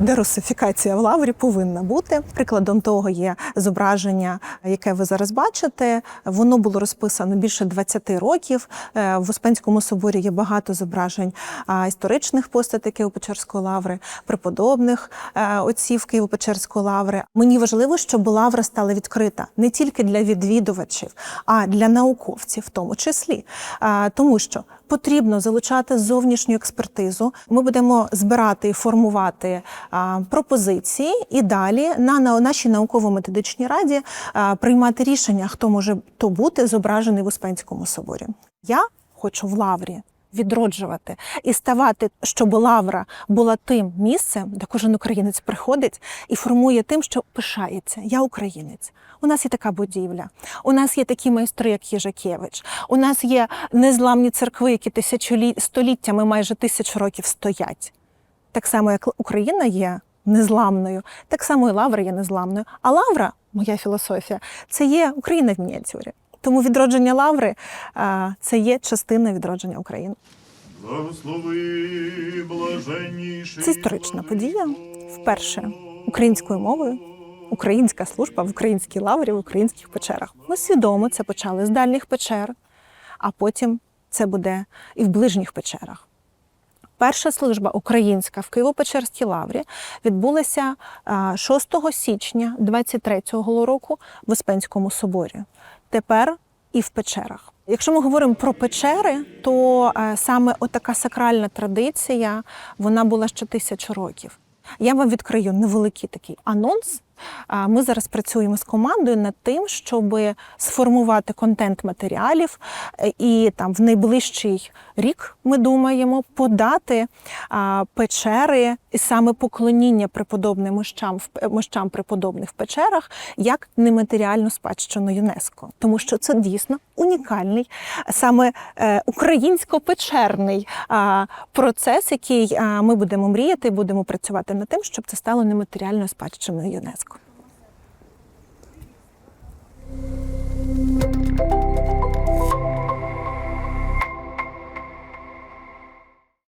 Дерусифікація в лаврі повинна бути. Прикладом того є зображення, яке ви зараз бачите. Воно було розписано більше 20 років. Е, В Успенському соборі є багато зображень історичних постатей Києво-Печерської лаври, преподобних е, отців Києво-Печерської лаври. Мені важливо, щоб лавра стала відкрита не тільки для відвідувачів, а для науковців, в тому числі, тому що потрібно залучати зовнішню експертизу. Ми будемо збирати і формувати пропозиції і далі на, на нашій науково-методичній раді приймати рішення, хто може то бути зображений в Успенському соборі. Я хочу в лаврі. Відроджувати і ставати, щоб лавра була тим місцем, де кожен українець приходить і формує тим, що пишається. Я українець. У нас є така будівля. У нас є такі майстри, як Їжакевич. У нас є незламні церкви, які тисячолі... століттями, майже тисячу років стоять. Так само, як Україна є незламною, так само і Лавра є незламною. А Лавра, моя філософія, це є Україна в мініатюрі. Тому відродження Лаври це є частина відродження України. Благослови блаженніший. Це історична подія. Вперше українською мовою. Українська служба в українській лаврі, в українських печерах. Ми свідомо це почали з дальніх печер, а потім це буде і в ближніх печерах. Перша служба українська в Києво-Печерській лаврі відбулася 6 січня 23-го року в Успенському соборі. Тепер і в печерах. Якщо ми говоримо про печери, то е, саме отака сакральна традиція вона була ще тисячу років. Я вам відкрию невеликий такий анонс. Ми зараз працюємо з командою над тим, щоб сформувати контент матеріалів, е, і там в найближчий рік ми думаємо подати печери і саме поклоніння преподобним мощам в мощам преподобних в печерах як нематеріальну спадщину ЮНЕСКО, тому що це дійсно унікальний саме е, українсько-печерний процес, який ми будемо мріяти, будемо працювати над тим, щоб це стало нематеріальною спадщиною ЮНЕСКо.